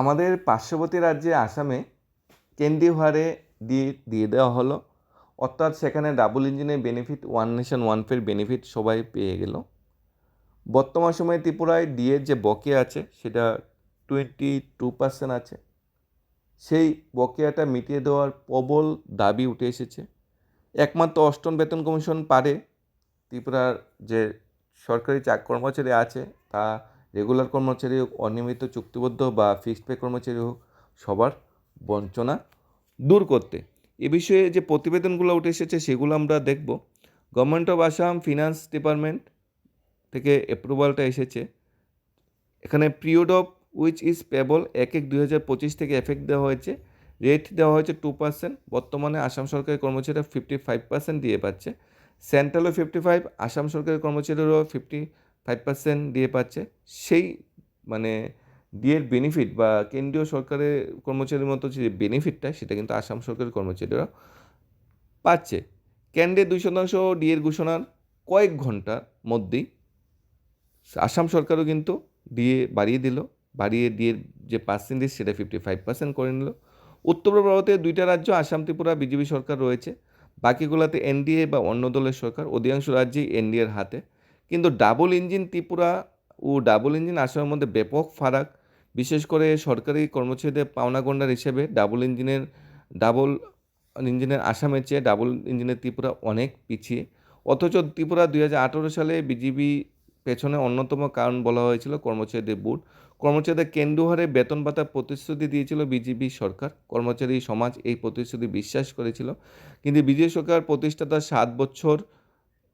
আমাদের পার্শ্ববর্তী রাজ্যে আসামে কেন্দ্রীয় হারে দিয়ে দিয়ে দেওয়া হলো। অর্থাৎ সেখানে ডাবল ইঞ্জিনের বেনিফিট ওয়ান নেশন ওয়ান ফের বেনিফিট সবাই পেয়ে গেল। বর্তমান সময়ে ত্রিপুরায় ডিএর যে বকেয়া আছে, সেটা টোয়েন্টি টু পার্সেন্ট আছে। সেই বকেয়াটা মিটিয়ে দেওয়ার প্রবল দাবি উঠে এসেছে। একমাত্র অষ্টম বেতন কমিশন পারে। ত্রিপুরার যে সরকারি চাক কর্মচারী আছে, তা রেগুলার কর্মচারী হোক, অনিয়মিত চুক্তিবদ্ধ বা ফিক্সড পে কর্মচারী হোক, সবার বঞ্চনা দূর করতে। এ বিষয়ে যে প্রতিবেদনগুলো উঠে এসেছে, সেগুলো আমরা দেখব। Government of Assam finance department থেকে অ্যাপ্রুভালটা এসেছে। এখানে period of which is payable এক এক দুই হাজার পঁচিশ থেকে এফেক্ট দেওয়া হয়েছে। রেট দেওয়া হয়েছে টু পার্সেন্ট বর্তমানে আসাম সরকারি কর্মচারীরা ফিফটি ফাইভ পার্সেন্ট দিয়ে পাচ্ছে। সেন্ট্রালও ফিফটি ফাইভ আসাম সরকারি কর্মচারীরাও ফিফটি ফাইভ পার্সেন্ট দিয়ে পাচ্ছে, সেই মানে ডিএর বেনিফিট বা কেন্দ্রীয় সরকারের কর্মচারীর মতো যে বেনিফিটটা সেটা কিন্তু আসাম সরকারের কর্মচারীরা পাচ্ছে। কেন্দ্রের দুই শতাংশ ডিএর ঘোষণার কয়েক ঘণ্টার মধ্যেই আসাম সরকারও কিন্তু ডিএ বাড়িয়ে দিল, বাড়িয়ে ডিএর যে পার্সেন্টেজ সেটা ফিফটি ফাইভ পার্সেন্ট করে নিল। উত্তর ভারতে দুইটা রাজ্য, আসাম, ত্রিপুরা, বিজেপি সরকার রয়েছে। বাকিগুলোতে এনডিএ বা অন্য দলের সরকার, অধিকাংশ রাজ্যেই এনডিএর হাতে। কিন্তু ডাবল ইঞ্জিন ত্রিপুরা ও ডাবল ইঞ্জিন আসামের মধ্যে ব্যাপক ফারাক। বিশেষ করে সরকারি কর্মচারীদের পাওনা গন্ডার হিসেবে ডাবল ইঞ্জিনের ডাবল ইঞ্জিনের আসামের চেয়ে ডাবল ইঞ্জিনের ত্রিপুরা অনেক পিছিয়ে। অথচ ত্রিপুরা দুই হাজার আঠেরো সালে বিজিবি পেছনে অন্যতম কারণ বলা হয়েছিল কর্মচারীদের বুট। কর্মচারীদের কেন্দ্র হারে বেতন ভাতার প্রতিশ্রুতি দিয়েছিল বিজেপি সরকার। কর্মচারী সমাজ এই প্রতিশ্রুতি বিশ্বাস করেছিল। কিন্তু বিজেপি সরকার প্রতিষ্ঠাতা সাত বছর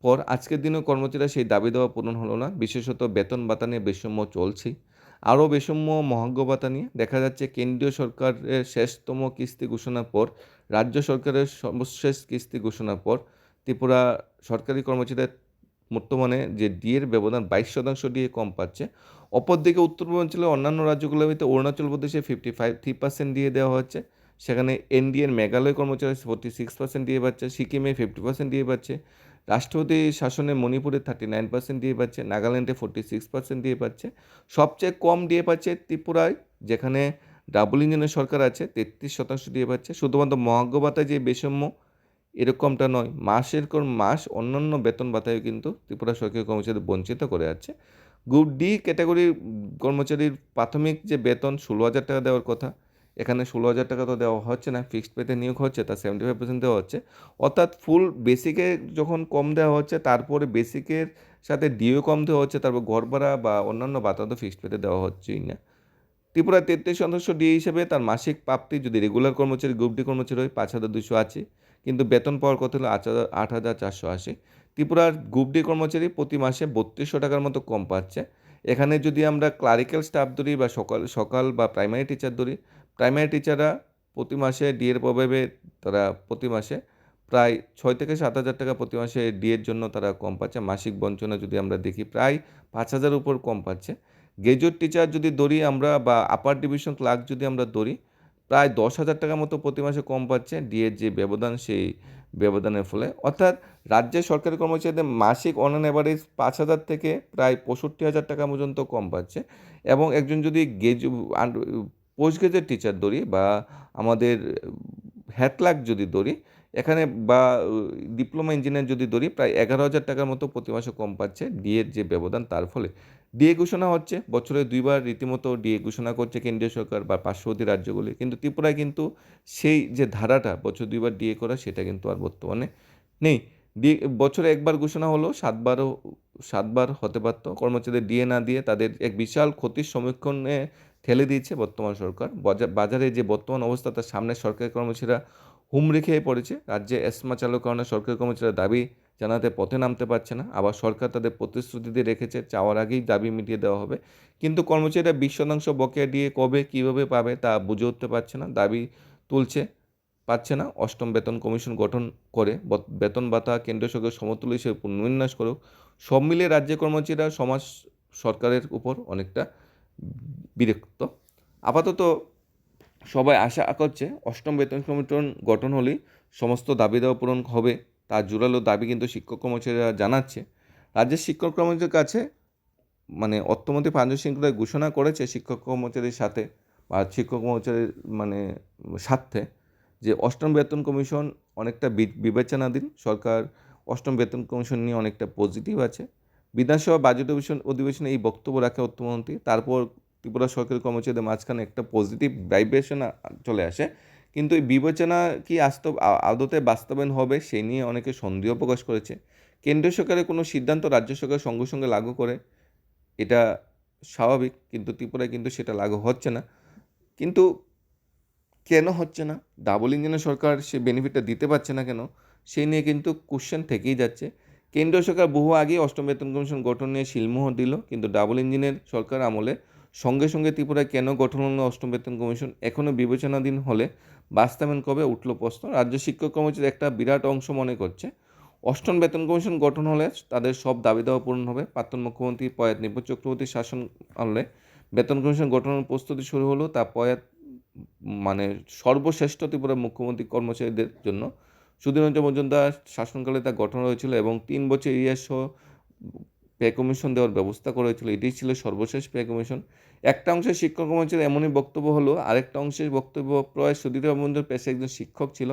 পর আজকের দিনেও কর্মচারীরা সেই দাবি দেওয়া পূরণ হলো না। বিশেষত বেতন ভাতা নিয়ে বৈষম্য চলছেই আরও বৈষম্য মহাজ্ঞ ভাতা নিয়ে দেখা যাচ্ছে কেন্দ্রীয় সরকারের শেষতম কিস্তি ঘোষণার পর, রাজ্য সরকারের সর্বশেষ কিস্তি ঘোষণার পর ত্রিপুরা সরকারি কর্মচারীদের বর্তমানে যে ডিএর ব্যবধান বাইশ শতাংশ ডিএ কম পাচ্ছে, অপরদিকে উত্তর পূর্বাঞ্চলের অন্যান্য রাজ্যগুলোর ভিতরে অরুণাচল প্রদেশে ফিফটি ফাইভ থ্রি পার্সেন্ট দিয়ে দেওয়া হচ্ছে। সেখানে এনডিএর মেঘালয় কর্মচারী ফোর্টি সিক্স পার্সেন্ট দিয়ে পাচ্ছে, সিকিমে ফিফটি পার্সেন্ট দিয়ে পাচ্ছে। রাষ্ট্রপতি শাসনে মণিপুরে থার্টি নাইন পার্সেন্ট দিয়ে পাচ্ছে, নাগাল্যান্ডে ফোর্টি সিক্স পার্সেন্ট দিয়ে পাচ্ছে, সবচেয়ে কম দিয়ে পাচ্ছে ত্রিপুরায়, যেখানে ডাবল ইঞ্জিনের সরকার আছে, তেত্রিশ শতাংশ দিয়ে পাচ্ছে। শুধুমাত্র মহাজ্ঞ ভাতায় যে বৈষম্য, এরকমটা নয়, মাসের পর মাস অন্যান্য বেতন ভাতায় কিন্তু ত্রিপুরা সরকারি কর্মচারী বঞ্চিত করে আছে। গ্রুপ ডি ক্যাটাগরির কর্মচারীর প্রাথমিক যে বেতন, ষোলো হাজার টাকা দেওয়ার কথা এখানে ষোলো হাজার টাকা তো দেওয়া হচ্ছে না ফিক্সড পেতে নিয়োগ হচ্ছে তার সেভেন্টি ফাইভ পার্সেন্ট দেওয়া হচ্ছে। অর্থাৎ ফুল বেসিকে যখন কম দেওয়া হচ্ছে, তারপরে বেসিকের সাথে ডিও কম দেওয়া হচ্ছে, তারপর ঘর ভাড়া বা অন্যান্য ভাতা তো ফিক্সড পেতে দেওয়া হচ্ছেই না। ত্রিপুরা তেত্রিশ সদস্য ডিএ হিসেবে তার মাসিক প্রাপ্তি যদি রেগুলার কর্মচারী গ্রুপ ডি কর্মচারী হয়, পাঁচ হাজার দুশো আছে কিন্তু বেতন পাওয়ার কথা হলো আট হাজার আট হাজার চারশো আশি। ত্রিপুরার গ্রুপ ডি কর্মচারী প্রতি মাসে বত্রিশশো টাকার মতো কম পাচ্ছে। এখানে যদি আমরা ক্লারিক্যাল স্টাফ ধরি বা সকাল সকাল বা প্রাইমারি টিচার ধরি প্রাইমারি টিচাররা প্রতি মাসে ডিএর প্রভাবে তারা প্রতি মাসে প্রায় ছয় থেকে সাত হাজার টাকা প্রতি মাসে ডিএর জন্য তারা কম পাচ্ছে। মাসিক বঞ্চনা যদি আমরা দেখি, প্রায় পাঁচ হাজার উপর কম পাচ্ছে। গ্রাজুয়েট টিচার যদি ধরি আমরা বা আপার ডিভিশন ক্লার্ক যদি আমরা ধরি প্রায় দশ হাজার টাকার মতো প্রতি মাসে কম পাচ্ছে ডিএর যে ব্যবধান, সেই ব্যবধানের ফলে। অর্থাৎ রাজ্যের সরকারি কর্মচারীদের মাসিক অন অ্যান অ্যাভারেজ পাঁচ হাজার থেকে প্রায় পঁয়ষট্টি হাজার টাকা পর্যন্ত কম পাচ্ছে। এবং একজন যদি গেজু পোস্ট টিচার ধরি বা আমাদের হ্যাড ক্লার্ক যদি ধরি এখানে বা ডিপ্লোমা ইঞ্জিনিয়ার যদি ধরি প্রায় এগারো হাজার টাকার মতো প্রতি মাসে কম পাচ্ছে ডিএর যে ব্যবধান তার ফলে। ডিএ ঘোষণা হচ্ছে, বছরে দুইবার রীতিমতো ডিএ ঘোষণা করছে কেন্দ্রীয় সরকার বা পার্শ্ববর্তী রাজ্যগুলি। কিন্তু ত্রিপুরায় কিন্তু সেই যে ধারাটা, বছর দুইবার ডিএ করা, সেটা কিন্তু আর বর্তমানে নেই। ডিএ বছরে একবার ঘোষণা হলো, সাতবারও, সাতবার হতে পারত। কর্মচারীদের ডিএ না দিয়ে তাদের এক বিশাল ক্ষতির সম্মুখীনে ঠেলে দিয়েছে বর্তমান সরকার। বাজারে যে বর্তমান অবস্থা, তার সামনে সরকারি কর্মচারীরা হুমড়ি খেয়ে পড়েছে। রাজ্যে এসমা চালু কারণে সরকারি কর্মচারীরা দাবি জানাতে পথে নামতে পারছে না। আবার সরকার তাদের প্রতিশ্রুতি দিয়ে রেখেছে, চাওয়ার আগেই দাবি মিটিয়ে দেওয়া হবে। কিন্তু কর্মচারীরা বিশ শতাংশ বকেয়া দিয়ে কবে, কীভাবে পাবে তা বুঝে উঠতে পারছে না। দাবি তুলছে, পাচ্ছে না। অষ্টম বেতন কমিশন গঠন করে বেতন ভাতা কেন্দ্রীয় সরকারের সমতুল্য হিসেবে পুনর্বিন্যাস করুক। সব মিলিয়ে রাজ্য কর্মচারীরা সমাজ সরকারের উপর অনেকটা বিরক্ত। আপাতত সবাই আশা করছে অষ্টম বেতন কমিশন গঠন হলেই সমস্ত দাবি দেওয়া পূরণ হবে তার জোরালো দাবি কিন্তু শিক্ষক কর্মচারীরা জানাচ্ছে। রাজ্যের শিক্ষক কর্মচারীর কাছে মানে অর্থমন্ত্রী পাঞ্জ শৃঙ্খলায় ঘোষণা করেছে শিক্ষক কর্মচারীর সাথে বা শিক্ষক কর্মচারীর মানে স্বার্থে যে অষ্টম বেতন কমিশন অনেকটা বিবেচনাধীন, সরকার অষ্টম বেতন কমিশন নিয়ে অনেকটা পজিটিভ আছে। বিধানসভা বাজেট অধিবেশন অধিবেশনে এই বক্তব্য রাখে অর্থমন্ত্রী, তারপর ত্রিপুরা সরকারি কর্মচারীদের মাঝখানে একটা পজিটিভ ভাইব্রেশন চলে আসে। কিন্তু এই বিবেচনা কি আস্তব আদতে বাস্তবায়ন হবে সেই নিয়ে অনেকে সন্দেহ প্রকাশ করেছে। কেন্দ্রীয় সরকারের কোনো সিদ্ধান্ত রাজ্য সরকার সঙ্গে সঙ্গে লাগু করে, এটা স্বাভাবিক, কিন্তু ত্রিপুরায় কিন্তু সেটা লাগু হচ্ছে না। কিন্তু কেন হচ্ছে না? ডাবল ইঞ্জিনের সরকার সে বেনিফিটটা দিতে পারছে না কেন? সেই নিয়ে কিন্তু কোশ্চেন থেকেই যাচ্ছে। কেন্দ্রীয় সরকার বহু আগেই অষ্টম বেতন কমিশন গঠন নিয়ে শিলমোহর দিল, কিন্তু ডাবল ইঞ্জিনের সরকার আমলে সঙ্গে সঙ্গে ত্রিপুরায় কেন গঠন হলো অষ্টম বেতন কমিশন এখনও বিবেচনাধীন হলে বাস্তবায়ন কবে উঠল প্রশ্ন। রাজ্য শিক্ষক কর্মচারীর একটা বিরাট অংশ মনে করছে, অষ্টম বেতন কমিশন গঠন হলে তাদের সব দাবি দাওয়া পূরণ হবে। প্রাক্তন মুখ্যমন্ত্রী পয়াত নিপু চক্রবর্তীর শাসন আমলে বেতন কমিশন গঠনের প্রস্তুতি শুরু হলো। তা পয়াত মানে সর্বশ্রেষ্ঠ ত্রিপুরা মুখ্যমন্ত্রী কর্মচারীদের জন্য। সুধীরঞ্জন মজুমদার শাসনকালে তা গঠন হয়েছিল এবং তিন বছর সহ পে কমিশন দেওয়ার ব্যবস্থা করা হয়েছিল। এটাই ছিল সর্বশেষ পে কমিশন একটা অংশে শিক্ষক কর্মচারী এমনই বক্তব্য হলো, আরেকটা অংশের বক্তব্য প্রায় সুধীর মজুমদার পেশায় একজন শিক্ষক ছিল।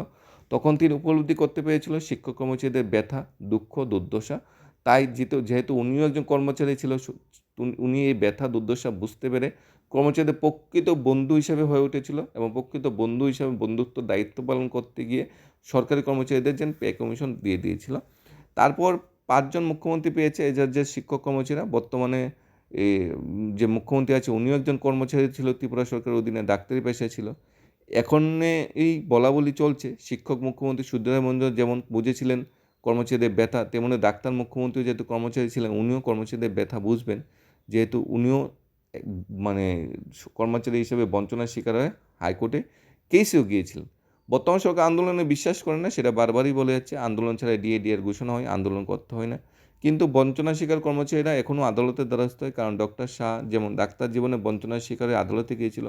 তখন তিনি উপলব্ধি করতে পেরেছিল শিক্ষক কর্মচারীদের ব্যথা, দুঃখ, দুর্দশা। তাই যেহেতু যেহেতু উনিও একজন কর্মচারী ছিল উনি এই ব্যথা, দুর্দশা বুঝতে পেরে কর্মচারীদের প্রকৃত বন্ধু হিসেবে হয়ে উঠেছিল এবং প্রকৃত বন্ধু হিসেবে বন্ধুত্ব, দায়িত্ব পালন করতে গিয়ে সরকারি কর্মচারীদের যেন পে কমিশন দিয়ে দিয়েছিল। তারপর পাঁচজন মুখ্যমন্ত্রী পেয়েছে, এই যে শিক্ষক কর্মচারীরা, বর্তমানে যে মুখ্যমন্ত্রী আছে, উনিও একজন কর্মচারী ছিল, ত্রিপুরা সরকারের অধীনে, ডাক্তারি পেশায় ছিল। এখন এই বলা বলি চলছে, শিক্ষক মুখ্যমন্ত্রী সূর্যরায় মন্দির যেমন বুঝেছিলেন কর্মচারীদের ব্যথা, তেমনি ডাক্তার মুখ্যমন্ত্রী যেহেতু কর্মচারী ছিলেন, উনিও কর্মচারীদের ব্যথা বুঝবেন। যেহেতু উনিও মানে কর্মচারী হিসেবে বঞ্চনার শিকার হয়ে হাইকোর্টে কেসেও গিয়েছিলেন। বর্তমান সরকার আন্দোলনে বিশ্বাস করে না, সেটা বারবারই বলে যাচ্ছে। আন্দোলন ছাড়া ডিএ এর ঘোষণা হয়, আন্দোলন করতে হয় না। কিন্তু বঞ্চনা শিকার কর্মচারীরা এখনও আদালতের দ্বারস্থ হয়, কারণ ডক্টর শাহ যেমন ডাক্তার জীবনে বঞ্চনার শিকারে আদালতে গিয়েছিল,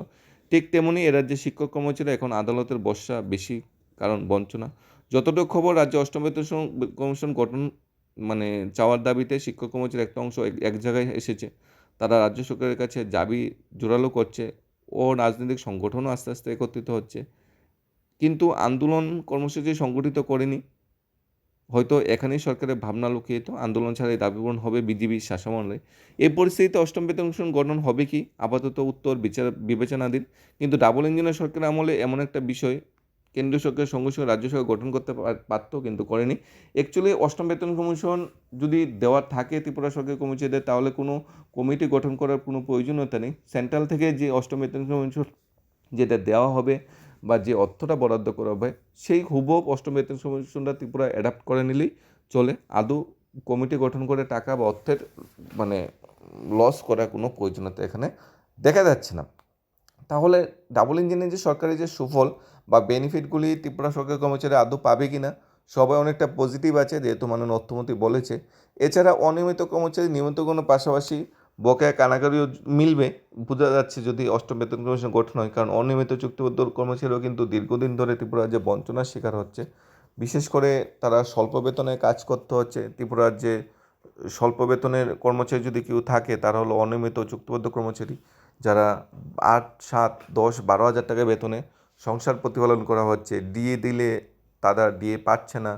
ঠিক তেমনি রাজ্যে শিক্ষক কর্মচারীরা এখন আদালতের বর্ষা বেশি, কারণ বঞ্চনা। যতটুকু খবর রাজ্যে অষ্টম বেতন কমিশন গঠন মানে চাওয়ার দাবিতে শিক্ষক কর্মচারীর একটা অংশ এক জায়গায় এসেছে। তারা রাজ্য সরকারের কাছে দাবি জোরালো করছে ও রাজনৈতিক সংগঠনও আস্তে আস্তে একত্রিত হচ্ছে। কিন্তু আন্দোলন কর্মসূচি সংগঠিত করেনি। হয়তো এখানেই সরকারের ভাবনা লুকিয়ে তো আন্দোলন ছাড়া এই দাবি পূরণ হবে বিজেপির শাসনামলে। এই পরিস্থিতিতে অষ্টম বেতন কমিশন গঠন হবে কি? আপাতত উত্তর বিচার বিবেচনাধীন। কিন্তু ডাবল ইঞ্জিনের সরকারের আমলে এমন একটা বিষয় কেন্দ্রীয় সরকারের সঙ্গে সঙ্গে রাজ্য সরকার গঠন করতে পার- পারতো কিন্তু করেনি। অ্যাকচুয়ালি অষ্টম বেতন কমিশন যদি দেওয়ার থাকে ত্রিপুরা সরকার কমিটিদের তাহলে কোনো কমিটি গঠন করার কোনো প্রয়োজনীয়তা নেই। সেন্ট্রাল থেকে যে অষ্টম বেতন কমিশন যেটা দেওয়া হবে বা যে অর্থটা বরাদ্দ করা হবে, সেই হুবহু অষ্টম বেতন কমিশনটা ত্রিপুরা অ্যাডাপ্ট করে নিলেই চলে। আদৌ কমিটি গঠন করে টাকা বা অর্থের মানে লস করার কোনো প্রয়োজনীয়তা এখানে দেখা যাচ্ছে না। তাহলে ডাবল ইঞ্জিনের যে সরকারি যে সুফল বা বেনিফিটগুলি ত্রিপুরা সরকারি কর্মচারী আদৌ পাবে কি না সবাই অনেকটা পজিটিভ আছে, যেহেতু মাননীয় অর্থমন্ত্রী বলেছে। এছাড়া অনিয়মিত কর্মচারী নিয়মিত কোনো পাশাপাশি বকেয়া কানাকারিও মিলবে। বোঝা যাচ্ছে যদি অষ্টম বেতন কমিশন গঠন হয়, কারণ অনিয়মিত চুক্তিবদ্ধ কর্মচারীও কিন্তু দীর্ঘদিন ধরে ত্রিপুরা রাজ্যে বঞ্চনার শিকার হচ্ছে। বিশেষ করে তারা স্বল্প বেতনে কাজ করতে হচ্ছে। ত্রিপুরা রাজ্যে স্বল্প বেতনের কর্মচারী যদি কেউ থাকে, তারা হলো অনিয়মিত চুক্তিবদ্ধ কর্মচারী, যারা আট, সাত, দশ, বারো হাজার টাকা বেতনে সংসার প্রতিপালন করা হচ্ছে। ডিএ দিলে তারা ডিএ পাচ্ছে না।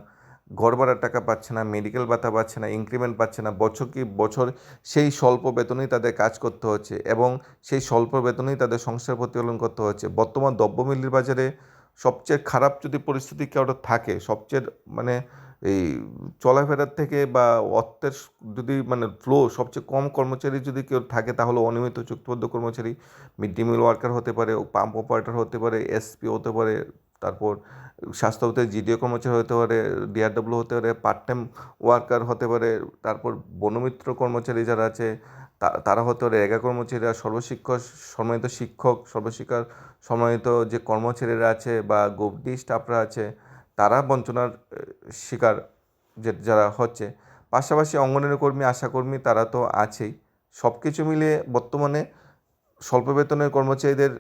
ঘর ভাড়ার টাকা পাচ্ছে না মেডিকেল ভাতা পাচ্ছে না ইনক্রিমেন্ট পাচ্ছে না, বছর কি বছর সেই স্বল্প বেতনেই তাদের কাজ করতে হচ্ছে এবং সেই স্বল্প বেতনেই তাদের সংসার প্রতিপালন করতে হচ্ছে। বর্তমান দ্রব্যমূল্যের বাজারে সবচেয়ে খারাপ যদি পরিস্থিতি কারও থাকে, সবচেয়ে মানে এই চলাফেরার থেকে বা অর্থের যদি মানে ফ্লো সবচেয়ে কম কর্মচারী যদি কেউ থাকে তাহলে অনিয়মিত চুক্তিবদ্ধ কর্মচারী মিড ডে মিল ওয়ার্কার হতে পারে পাম্প অপারেটর হতে পারে এসপি হতে পারে তারপর স্বাস্থ্য অফিসের জিডিও কর্মচারী হতে পারে ডিআরডব্লিউ হতে পারে পার্ট টাইম ওয়ার্কার হতে পারে, তারপর বনমিত্র কর্মচারী যারা আছে তারা হতে পারে এগা কর্মচারীরা, সর্বশিক্ষক, সম্মানিত শিক্ষক, সর্বশিক্ষার সম্মানিত যে কর্মচারীরা আছে বা গবডি স্টাফরা আছে, তারা বঞ্চনার শিকার যে, যারা হচ্ছে। পাশাপাশি অঙ্গনের কর্মী, আশাকর্মী তারা তো আছেই। সব কিছু মিলিয়ে বর্তমানে স্বল্প বেতনের কর্মচারীদের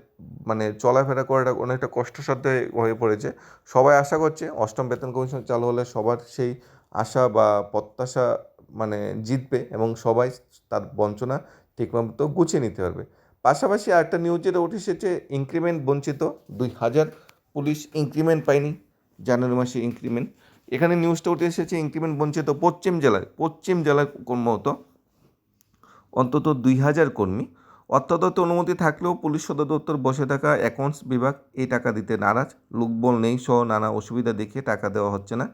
মানে চলাফেরা করাটা অনেকটা কষ্টসাধ্য হয়ে- পড়েছে। সবাই আশা করছে অষ্টম বেতন কমিশন চালু হলে সবার সেই আশা বা প্রত্যাশা মানে জিতবে এবং সবাই তার বঞ্চনা ঠিকমতো গুছিয়ে নিতে পারবে। পাশাপাশি আরেকটা নিউজ যেটা উঠে এসেছে ইনক্রিমেন্ট বঞ্চিত দুই হাজার পুলিশ ইনক্রিমেন্ট পায়নি, জানুয়ারি মাসে ইনক্রিমেন্ট এখানে নিউজটা উঠে এসেছে ইনক্রিমেন্ট বঞ্চিত পশ্চিম জেলায় পশ্চিম জেলায় কর্মরত অন্তত দুই হাজার কর্মী। অর্থাদত্ত অনুমতি থাকলেও পুলিশ সদর দপ্তর বসে থাকা অ্যাকাউন্টস বিভাগ এই টাকা দিতে নারাজ। লোকবল নেই সহ নানা অসুবিধা দেখে টাকা দেওয়া হচ্ছে না।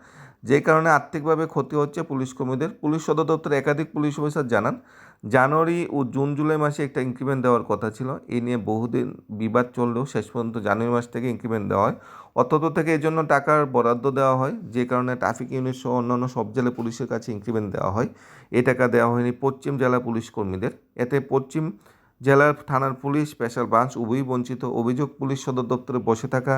যে কারণে আর্থিকভাবে ক্ষতি হচ্ছে পুলিশ কর্মীদের। পুলিশ সদর দপ্তর একাধিক পুলিশ অফিসার জানান, জানুয়ারি ও জুন জুলাই মাসে একটা ইনক্রিমেন্ট দেওয়ার কথা ছিল। এই নিয়ে বহুদিন বিবাদ চললেও শেষ পর্যন্ত জানুয়ারি মাস থেকে ইনক্রিমেন্ট দেওয়া হয়। অর্থত থেকে এর জন্য টাকার বরাদ্দ দেওয়া হয়। যে কারণে ট্রাফিক ইউনিট সহ অন্যান্য সব জেলা পুলিশের কাছে ইনক্রিমেন্ট দেওয়া হয়। এই টাকা দেওয়া হয়নি পশ্চিম জেলা পুলিশ কর্মীদের। এতে পশ্চিম জেলার থানার পুলিশ, স্পেশাল ব্রাঞ্চ, উভয়ই বঞ্চিত। অভিযোগ, পুলিশ সদর দপ্তরে বসে থাকা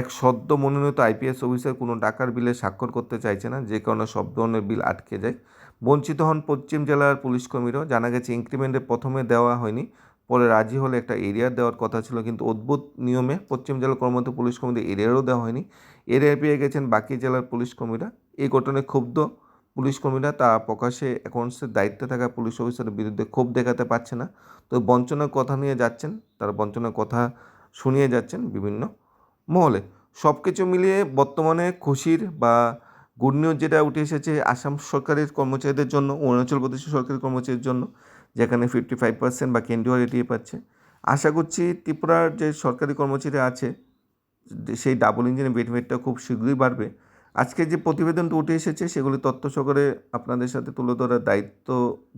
এক সদ্য মনোনীত আইপিএস অফিসার কোনো টাকার বিলে স্বাক্ষর করতে চাইছে না, যে কারণে সব ধরনের বিল আটকে যায়। বঞ্চিত হন পশ্চিম জেলার পুলিশ কর্মীরাও জানা গেছে, ইনক্রিমেন্টে প্রথমে দেওয়া হয়নি, পরে রাজি হলে একটা এরিয়ার দেওয়ার কথা ছিল, কিন্তু অদ্ভুত নিয়মে পশ্চিম জেলার কর্মরত পুলিশ কর্মীদের এরিয়ারও দেওয়া হয়নি। এরিয়া পেয়ে গেছেন বাকি জেলার পুলিশ কর্মীরা। এই ঘটনায় ক্ষুব্ধ পুলিশ কর্মীরা তা প্রকাশ্যে অ্যাকাউন্টসের দায়িত্বে থাকা পুলিশ অফিসারের বিরুদ্ধে ক্ষোভ দেখাতে পারছে না। তো বঞ্চনার কথা নিয়ে যাচ্ছেন, তারা বঞ্চনার কথা শুনিয়ে যাচ্ছেন বিভিন্ন মহলে। সব কিছু মিলিয়ে বর্তমানে খুশির বা গুড নিউজ যেটা উঠে এসেছে আসাম সরকারের কর্মচারীদের জন্য, অরুণাচল প্রদেশের সরকারি কর্মচারীর জন্য, যেখানে ফিফটি ফাইভ পার্সেন্ট বা কেন্দ্রীয় এটিএ পাচ্ছে। আশা করছি ত্রিপুরার যে সরকারি কর্মচারী আছে সেই ডাবল ইঞ্জিনের বেনিফিটটা খুব শীঘ্রই বাড়বে। আজকে যে প্রতিবেদনটা উঠে এসেছে, সেগুলি তথ্য সহকারে আপনাদের সাথে তুলে ধরার দায়িত্ব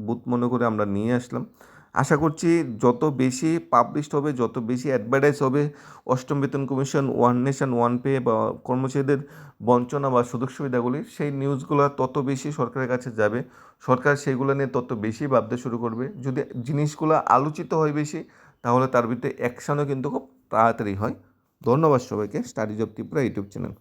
বুথ মনে করে আমরা নিয়ে আসলাম। আশা করছি যত বেশি পাবলিশড হবে, যত বেশি অ্যাডভার্টাইজ হবে, অষ্টম বেতন commission one nation one pay বা কর্মচারীদের বঞ্চনা বা সুযোগ সুবিধাগুলি, সেই নিউজগুলো তত বেশি সরকারের কাছে যাবে। সরকার সেইগুলো নিয়ে তত বেশি ভাবতে শুরু করবে। যদি জিনিসগুলো আলোচিত হয় বেশি, তাহলে তার ভিতরে অ্যাকশনও কিন্তু খুব তাড়াতাড়ি হয়। ধন্যবাদ সবাইকে। Studies of Tripura YouTube channel.